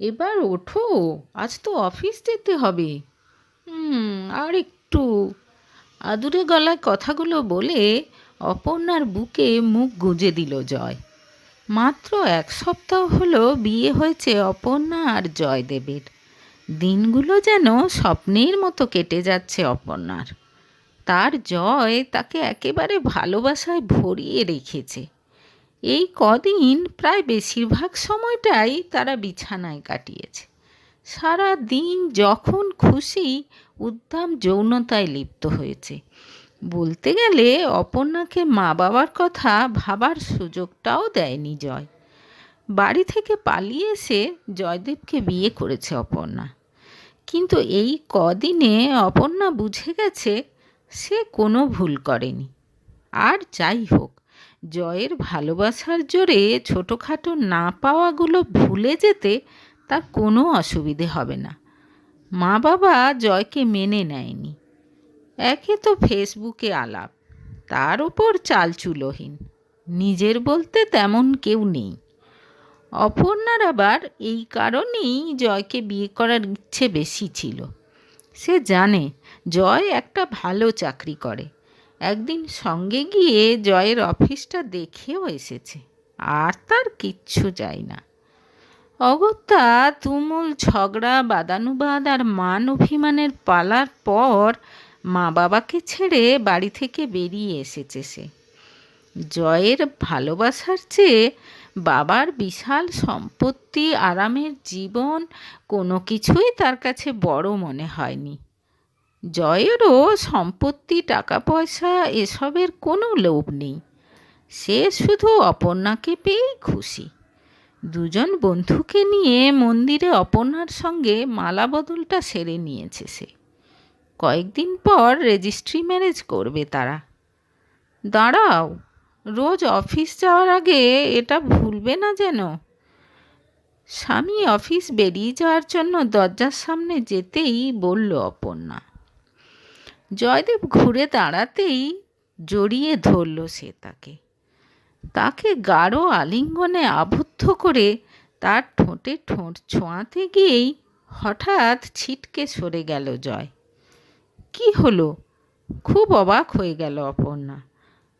এবার ওঠো, আজ তো অফিস যেতে হবে। হুম, আর একটু। আদুরে গলায় কথাগুলো বলে অপর্ণার বুকে মুখ গুঁজে দিল জয়। মাত্র এক সপ্তাহ হলো বিয়ে হয়েছে অপর্ণা আর জয়দেবের। দিনগুলো যেন স্বপ্নের মতো কেটে যাচ্ছে অপর্ণার। তার জয় তাকে একেবারে ভালোবাসায় ভরিয়ে রেখেছে। এই কদিন প্রায় বেশিরভাগ সময়টাই তারা বিছানায় কাটিয়েছে। সারা দিন যখন খুশি উদ্দাম যৌনতায় লিপ্ত হয়েছে। বলতে গেলে অপর্ণাকে মা বাবার কথা ভাবার সুযোগটাও দেয়নি জয়। বাড়ি থেকে পালিয়ে এসে জয়দেবকে বিয়ে করেছে অপর্ণা। কিন্তু এই কদিনে অপর্ণা বুঝে গেছে সে কোনো ভুল করেনি। আর যাই হোক জয়ের ভালোবাসার জোরে ছোটোখাটো না পাওয়াগুলো ভুলে যেতে তার কোনো অসুবিধে হবে না। মা বাবা জয়কে মেনে নেয়নি। একে তো ফেসবুকে আলাপ, তার ওপর চালচুলোহীন, নিজের বলতে তেমন কেউ নেই। অপর্ণার আবার এই কারণেই জয়কে বিয়ে করার ইচ্ছে বেশি ছিল। সে জানে জয় একটা ভালো চাকরি করে। একদিন সঙ্গে গিয়ে জয়ের অফিসটা দেখেও এসেছে। আর তার কিচ্ছু চাই না। অগত্যা তুমুল ঝগড়া, বাদানুবাদ আর মান অভিমানের পালার পর মা বাবাকে ছেড়ে বাড়ি থেকে বেরিয়ে এসেছে সে। জয়ের ভালোবাসার চেয়ে বাবার বিশাল সম্পত্তি, আরামের জীবন কোনো কিছুই তার কাছে বড় মনে হয়নি। জয়েরও সম্পত্তি টাকা পয়সা এসবের কোনো লোভ নেই। সে শুধু অপর্ণাকে পেয়েই খুশি। দুজন বন্ধুকে নিয়ে মন্দিরে অপর্ণার সঙ্গে মালা বদলটা সেরে নিয়েছে সে। কয়েকদিন পর রেজিস্ট্রি ম্যারেজ করবে তারা। দাঁড়াও, রোজ অফিস যাওয়ার আগে এটা ভুলবে না যেন। স্বামী অফিস বেরিয়ে যাওয়ার জন্য দরজার সামনে যেতেই বলল অপর্ণা। জয়দেব ঘুরে দাঁড়াতেই জড়িয়ে ধরল সে তাকে। তাকে গাঢ় আলিঙ্গনে আবদ্ধ করে তার ঠোঁটে ঠোঁট ছোঁয়াতে গিয়েই হঠাৎ ছিটকে সরে গেল জয়। কি হলো? খুব অবাক হয়ে গেল অপর্ণা।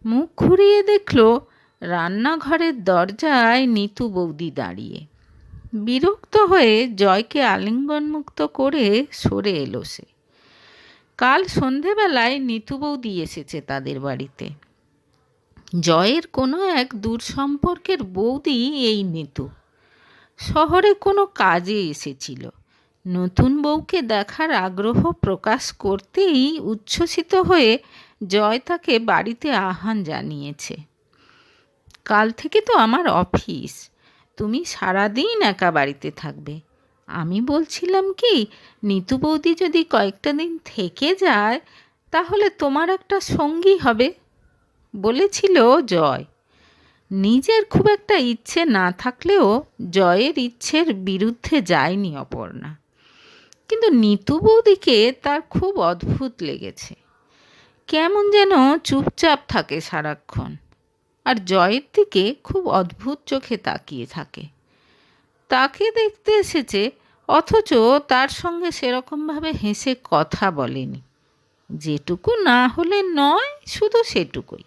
মুখ ঘুরিয়ে দেখল রান্নাঘরের দরজায় নিতু বৌদি দাঁড়িয়ে। বিরক্ত হয়ে জয়কে আলিঙ্গনমুক্ত করে সরে এলো সে। কাল সন্ধেবেলায় নিতু বৌদি এসেছে তাদের বাড়িতে। জয়ের কোনো এক দূর সম্পর্কের বৌদি এই নিতু। শহরে কোনো কাজে এসেছিল। নতুন বউকে দেখার আগ্রহ প্রকাশ করতেই উচ্ছ্বসিত হয়ে জয় তাকে বাড়িতে আহ্বান জানিয়েছে। কাল থেকে তো আমার অফিস। তুমি সারাদিন একা বাড়িতে থাকবে। আমি বলছিলাম কি, নিতু বৌদি যদি কয়েকটা দিন থেকে যায়, তাহলে তোমার একটা সঙ্গী হবে, বলেছিল জয়। নিজের খুব একটা ইচ্ছে না থাকলেও জয়ের ইচ্ছের বিরুদ্ধে যায়নি অপর্ণা। কিন্তু নিতু বৌদিকে তার খুব অদ্ভুত লেগেছে। কেমন যেন চুপচাপ থাকে সারাক্ষণ, আর জয়ের দিকে খুব অদ্ভুত চোখে তাকিয়ে থাকে। তাকে দেখতে এসেছে অথচ তার সঙ্গে সেরকমভাবে হেসে কথা বলেনি। যেটুকু না হলে নয়, শুধু সেটুকুই।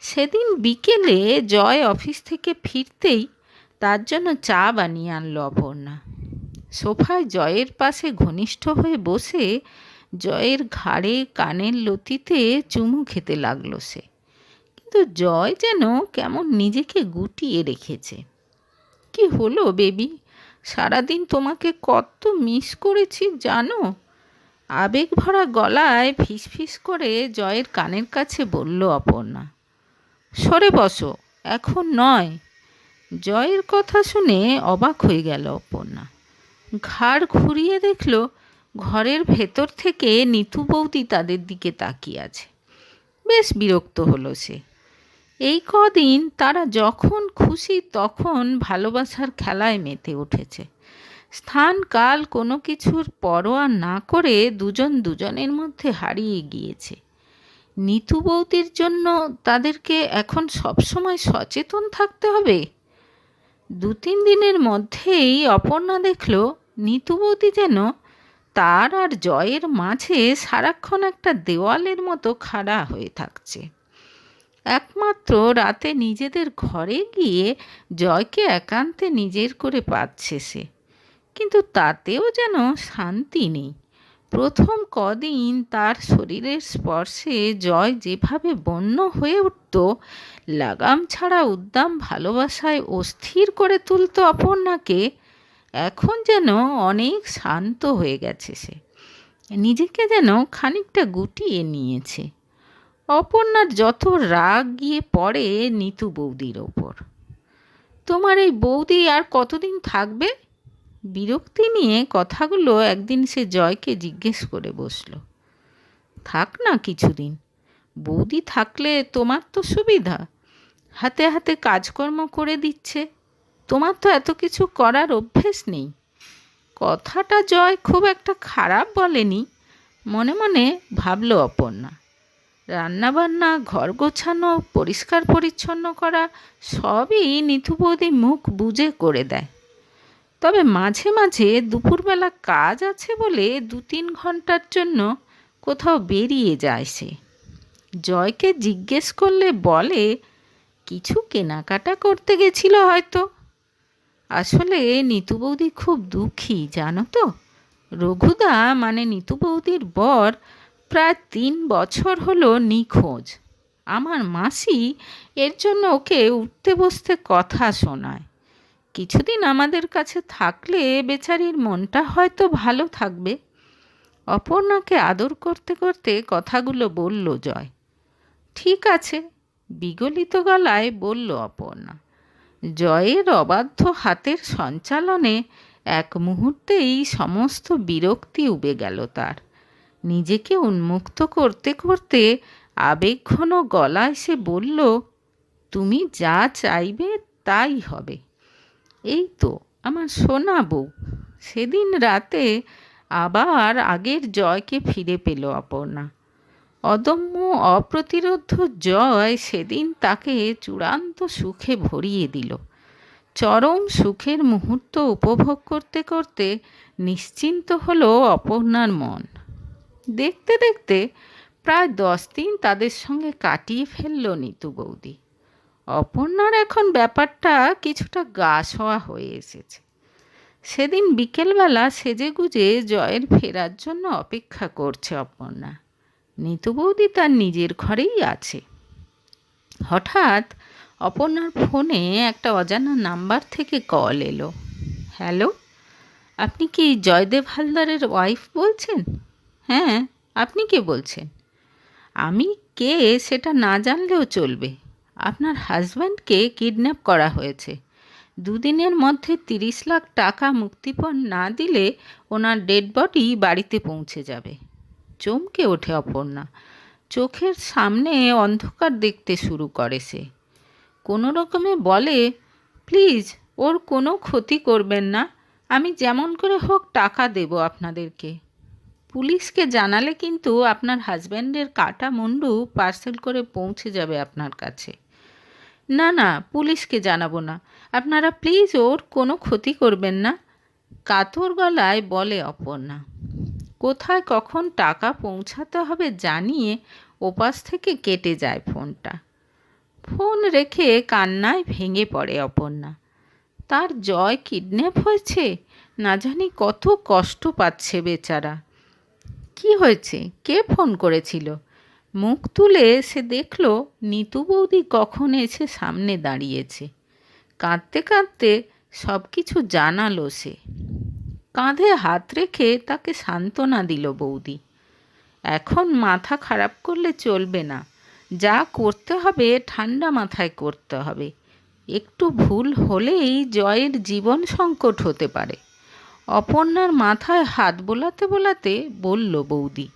সেদিন বিকেলে জয় অফিস থেকে ফিরতেই তার জন্য চা বানিয়ে আনলো অপর্ণা। সোফায় জয়ের পাশে ঘনিষ্ঠ হয়ে বসে জয়ের ঘাড়ে কানের লতিতে চুমু খেতে লাগল সে। কিন্তু জয় যেন কেমন নিজেকে গুটিয়ে রেখেছে। কি হলো বেবি? সারাদিন তোমাকে কত মিস করেছি জানো? আবেগ ভরা গলায় ফিসফিস করে জয়ের কানের কাছে বলল অপর্ণা, সরে বসো, এখন নয়। জয়ের কথা শুনে অবাক হয়ে গেল অপর্ণা। ঘাড় ঘুরিয়ে দেখল ঘরের ভেতর থেকে নিতু বৌদি তাদের দিকে তাকিয়ে আছে। বেশ বিরক্ত হলো সে। এই কদিন তারা যখন খুশি তখন ভালোবাসার খেলায় মেতে উঠেছে। স্থান, কাল কোনো কিছুর পরোয়া না করে দুজন দুজনের মধ্যে হারিয়ে গিয়েছে। নিতু বৌদির জন্য তাদেরকে এখন সবসময় সচেতন থাকতে হবে। দু তিন দিনের মধ্যেই অপর্ণা দেখল, নিতু বৌদি যেন তার আর জয়ের মাঝে সারাক্ষণ একটা দেওয়ালের মতো খাড়া হয়ে থাকছে। একমাত্র রাতে নিজেদের ঘরে গিয়ে জয়কে একান্তে নিজের করে পাচ্ছে সে। কিন্তু তাতেও যেন শান্তি নেই। প্রথম কদিন তার শরীরের স্পর্শে জয় যেভাবে বন্য হয়ে উঠত, লাগাম ছাড়া উদ্দাম ভালোবাসায় অস্থির করে তুলত অপর্ণাকে, এখন যেন অনেক শান্ত হয়ে গেছে সে। নিজেকে যেন খানিকটা গুটিয়ে নিয়েছে। অপর্ণার যত রাগ গিয়ে পড়ে নিতু বৌদির ওপর। তোমার এই বৌদি আর কতদিন থাকবে? বিরক্তি নিয়ে কথাগুলো একদিন সে জয়কে জিজ্ঞেস করে বসল। থাক না কিছুদিন, বৌদি থাকলে তোমার তো সুবিধা। হাতে হাতে কাজকর্ম করে দিচ্ছে, তোমার তো এত কিছু করার অভ্যেস নেই। কথাটা জয় খুব একটা খারাপ বলেনি, মনে মনে ভাবল অপর্ণা। রান্নাবান্না, ঘর গোছানো, পরিষ্কার পরিচ্ছন্ন করা, সবই নিথু বৌদি মুখ বুঝে করে দেয়। তবে মাঝে মাঝে দুপুরবেলা কাজ আছে বলে দু তিন ঘণ্টার জন্য কোথাও বেরিয়ে যায় সে। জয়কে জিজ্ঞেস করলে বলে, কিছু কেনাকাটা করতে গেছিল হয়তো? আসলে নিতু বৌদি খুব দুঃখী, জানো তো? রঘুদা মানে নিতু বৌদির বর প্রায় তিন বছর হলো নিখোঁজ। আমার মাসি এর জন্য ওকে উঠতে বসতে কথা শোনায়। কিছুদিন আমাদের কাছে থাকলে বেচারির মনটা হয়তো ভালো থাকবে। অপর্ণাকে আদর করতে করতে কথাগুলো বলল জয়। ঠিক আছে, বিগলিত গলায় বলল অপর্ণা। জয়ের অবাধ্য হাতের সঞ্চালনে এক মুহূর্তেই সমস্ত বিরক্তি উবে গেল তার। নিজেকে উন্মুক্ত করতে করতে আবেগঘন গলায় সে বলল, তুমি যা চাইবে তাই হবে। এই তো আমার সোনা বউ। সেদিন রাতে আবার আগের জয়কে ফিরে পেল অপর্ণা। অদম্য অপ্রতিরোধ জয় সেদিন তাকে চূড়ান্ত সুখে ভরিয়ে দিল। চরম সুখের মুহূর্ত উপভোগ করতে করতে নিশ্চিন্ত হলো অপর্ণার মন। দেখতে দেখতে প্রায় দশ দিন তাদের সঙ্গে কাটিয়ে ফেলল নিতু বৌদি। অপর্ণার এখন ব্যাপারটা কিছুটা গা শোয়া হয়ে এসেছে। সেদিন বিকেলবেলা সেজে গুজে জয়ের ফেরার জন্য অপেক্ষা করছে অপর্ণা। নিতু বৌদি তার নিজের ঘরেই আছে। হঠাৎ অপর্ণার ফোনে একটা অজানা নাম্বার থেকে কল এলো। হ্যালো, আপনি কি জয়দেব হালদারের ওয়াইফ বলছেন? হ্যাঁ আপনি কে বলছেন? আমি কে সেটা না জানলেও চলবে। আপনার হাজব্যান্ডকে কিডন্যাপ করা হয়েছে। দুদিনের মধ্যে তিরিশ লাখ টাকা মুক্তিপণ না দিলে ওনার ডেড বডি বাড়িতে পৌঁছে যাবে। চমকে ওঠে অপর্ণা। চোখের সামনে অন্ধকার দেখতে শুরু করে সে। কোনো রকমে বলে, প্লিজ, ওর কোনো ক্ষতি করবেন না। আমি যেমন করে হোক টাকা দেব আপনাদেরকে। পুলিশকে জানালে কিন্তু আপনার হাজব্যান্ডের কাটা মুন্ডু পার্সেল করে পৌঁছে যাবে আপনার কাছে। না না, পুলিশকে জানাব না। আপনারা প্লিজ ওর কোনো ক্ষতি করবেন না। কাতর গলায় বলে অপর্ণা। কোথায় কখন টাকা পৌঁছাতে হবে জানিয়ে ওপাশ থেকে কেটে যায় ফোনটা। ফোন রেখে কান্নায় ভেঙে পড়ে অপর্ণা। তার জয় কিডন্যাপ হয়েছে? না জানি কত কষ্ট পাচ্ছে বেচারা। কি হয়েছে? কে ফোন করেছিল? মুখ তুলে সে দেখল, নিতু বৌদি কখন এসে সামনে দাঁড়িয়েছে। কাঁদতে কাঁদতে সব কিছু জানালো সে। কাঁধে হাত রেখে তাকে সান্ত্বনা দিল বৌদি। এখন মাথা খারাপ করলে চলবে না। যা করতে হবে, ঠান্ডা মাথায় করতে হবে। একটু ভুল হলেই জয়ের জীবন সংকট হতে পারে। অপর্ণার মাথায় হাত বোলাতে বোলাতে বলল, বৌদি,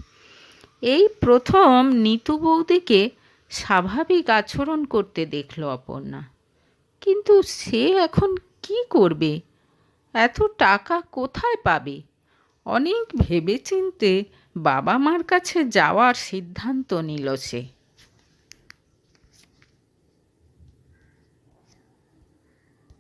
এই প্রথম নিতু বৌদিকে স্বাভাবিক আচরণ করতে দেখল অপর্ণা। কিন্তু সে এখন কি করবে? এত টাকা কোথায় পাবে? অনেক ভেবেচিন্তে বাবা মার কাছে যাওয়ার সিদ্ধান্ত নিল সে।